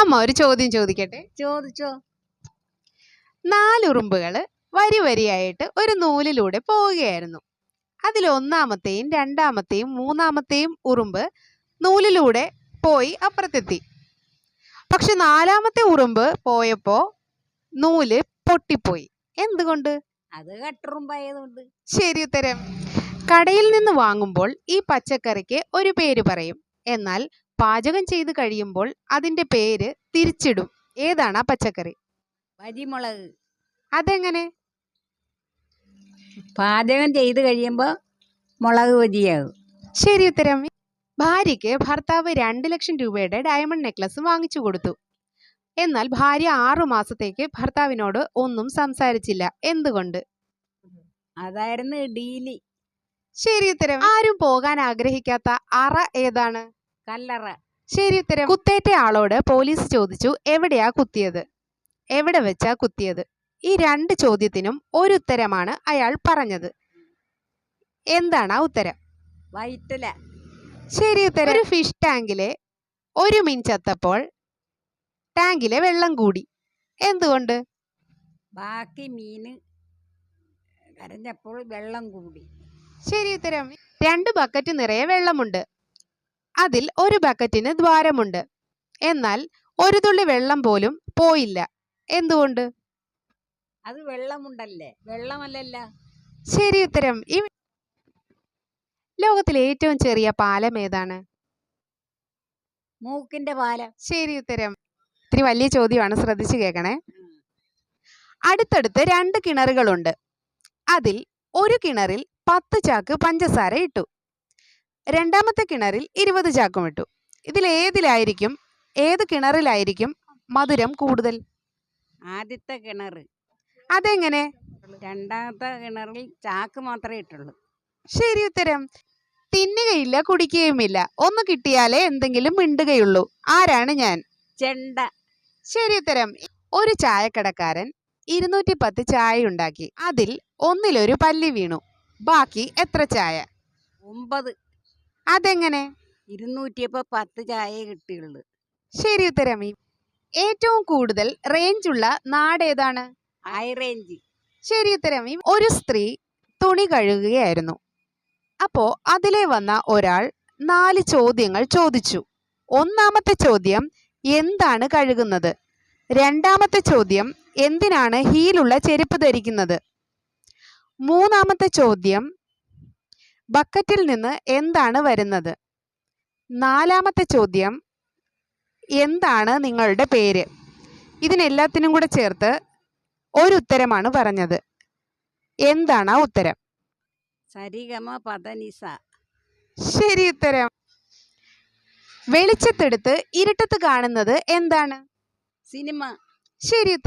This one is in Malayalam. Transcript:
അമ്മ ഒരു ചോദ്യം ചോദിക്കട്ടെ? ചോദിച്ചോ. നാലുറുമ്പുകൾ വരി വരിയായിട്ട് ഒരു നൂലിലൂടെ പോവുകയായിരുന്നു. അതിൽ ഒന്നാമത്തെയും രണ്ടാമത്തെയും മൂന്നാമത്തെയും ഉറുമ്പ് നൂലിലൂടെ പോയി അപ്പുറത്തെത്തി. പക്ഷെ നാലാമത്തെ ഉറുമ്പ് പോയപ്പോ നൂൽ പൊട്ടിപ്പോയി. എന്തുകൊണ്ട്? അത് കട്ടുറുമ്പായതുകൊണ്ട്. ശരി ഉത്തരം. കടയിൽ നിന്ന് വാങ്ങുമ്പോൾ ഈ പച്ചക്കറിക്ക് ഒരു പേര് പറയും. എന്നാൽ പാചകം ചെയ്ത് കഴിയുമ്പോൾ അതിന്റെ പേര് തിരിച്ചിടും. ഏതാണ് ആ പച്ചക്കറി? വരിമുളക്. അതെങ്ങനെ? പാചകം ചെയ്ത് കഴിയുമ്പോൾ മുളക് വരിയാകും ശരി ഉത്തരം. ഭാര്യയ്ക്ക് ഭർത്താവ് രണ്ട് ലക്ഷം രൂപയുടെ ഡയമണ്ട് നെക്ലസ് വാങ്ങിച്ചു കൊടുത്തു. എന്നാൽ ഭാര്യ ആറു മാസത്തേക്ക് ഭർത്താവിനോട് ഒന്നും സംസാരിച്ചില്ല. എന്തുകൊണ്ട്? അതായിരുന്നു ഡീലി. ശരി ഉത്തരം. ആരും പോകാൻ ആഗ്രഹിക്കാത്ത അറ ഏതാണ്? കല്ലറ. ശരി ഉത്തരം. കുത്തേറ്റ ആളോട് പോലീസ് ചോദിച്ചു എവിടെയാ കുത്തിയത്? എവിടെ വെച്ചാ കുത്തിയത്? ഈ രണ്ട് ചോദ്യത്തിനും ഒരു ഉത്തരമാണ് അയാൾ പറഞ്ഞത്. എന്താണ് ആ ഉത്തരം? വയറ്റില. ശരി ഉത്തരം. ഒരു ഫിഷ് ടാങ്കിലെ ഒരു മീൻ ചത്തപ്പോൾ ടാങ്കിലെ വെള്ളം കൂടി. എന്തുകൊണ്ട്? ബാക്കി മീന് കരഞ്ഞപ്പോൾ വെള്ളം കൂടി. ശരി ഉത്തരം. രണ്ട് ബക്കറ്റ് നിറയെ വെള്ളമുണ്ട്. അതിൽ ഒരു ബക്കറ്റിന് ദ്വാരമുണ്ട്. എന്നാൽ ഒരു തുള്ളി വെള്ളം പോലും പോയില്ല. എന്തുകൊണ്ട്? അത് വെള്ളമുണ്ടല്ലേ? വെള്ളമല്ലല്ല. ശരി ഉത്തരം. ഈ ലോകത്തിലെ ഏറ്റവും ചെറിയ പാലം ഏതാണ്? മൂക്കിന്റെ പാലം. ശരി ഉത്തരം. ഇത്തിരി വലിയ ചോദ്യമാണ് ശ്രദ്ധിച്ചു കേൾക്കണേ. അടുത്തടുത്ത് രണ്ട് കിണറുകളുണ്ട്. അതിൽ ഒരു കിണറിൽ പത്ത് ചാക്ക് പഞ്ചസാര ഇട്ടു. രണ്ടാമത്തെ കിണറിൽ ഇരുപത് ചാക്കും ഇട്ടു. ഇതിൽ ഏതിലായിരിക്കും? ഏത് കിണറിലായിരിക്കും മധുരം കൂടുതൽ? ആദ്യത്തെ കിണർ അതെങ്ങനെ? രണ്ടാമത്തെ കിണറിൽ ചാക്ക് മാത്രമേ ഇട്ടുള്ളൂ. ശരി ഉത്തരം. തിന്നുകയില്ല കുടിക്കുകയുമില്ല. ഒന്ന് കിട്ടിയാലേ എന്തെങ്കിലും മിണ്ടുകയുള്ളൂ. ആരാണ് ഞാൻ? ചെണ്ട. ശരി ഉത്തരം. ഒരു ചായക്കടക്കാരൻ ഇരുന്നൂറ്റി പത്ത് ചായ ഉണ്ടാക്കി അതിൽ ഒന്നിലൊരു പല്ലി വീണു. ബാക്കി എത്ര ചായ? ഒമ്പത്. അതെങ്ങനെ? ഇരുന്നൂറ്റിയപ്പോൾ പത്ത് ചായ കിട്ടിയുള്ളു. ശരി ഉത്തരമി. ഏറ്റവും കൂടുതൽ റേഞ്ച് ഉള്ള നാട് ഏതാണ്? ഹൈ റേഞ്ച് ശരി ഉത്തരം ഒരു സ്ത്രീ തുണി കഴുകുകയായിരുന്നു. അപ്പോ അതിലെ വന്ന ഒരാൾ നാല് ചോദ്യങ്ങൾ ചോദിച്ചു. ഒന്നാമത്തെ ചോദ്യം എന്താണ് കഴുകുന്നത്? രണ്ടാമത്തെ ചോദ്യം എന്തിനാണ് ഹീലുള്ള ചെരുപ്പ് ധരിക്കുന്നത്? മൂന്നാമത്തെ ചോദ്യം ബക്കറ്റിൽ നിന്ന് എന്താണ് വരുന്നത്? നാലാമത്തെ ചോദ്യം എന്താണ് നിങ്ങളുടെ പേര്? ഇതിനെല്ലാത്തിനും കൂടെ ചേർത്ത് ഒരു ഉത്തരമാണ് പറഞ്ഞത്. എന്താണ് ആ ഉത്തരം? സരിഗമ പതനിസ ശരി ഉത്തരം. വെളിച്ചത്തെടുത്ത് ഇരുട്ടത്ത് കാണുന്നത് എന്താണ്? സിനിമ. ശരി ഉത്തരം.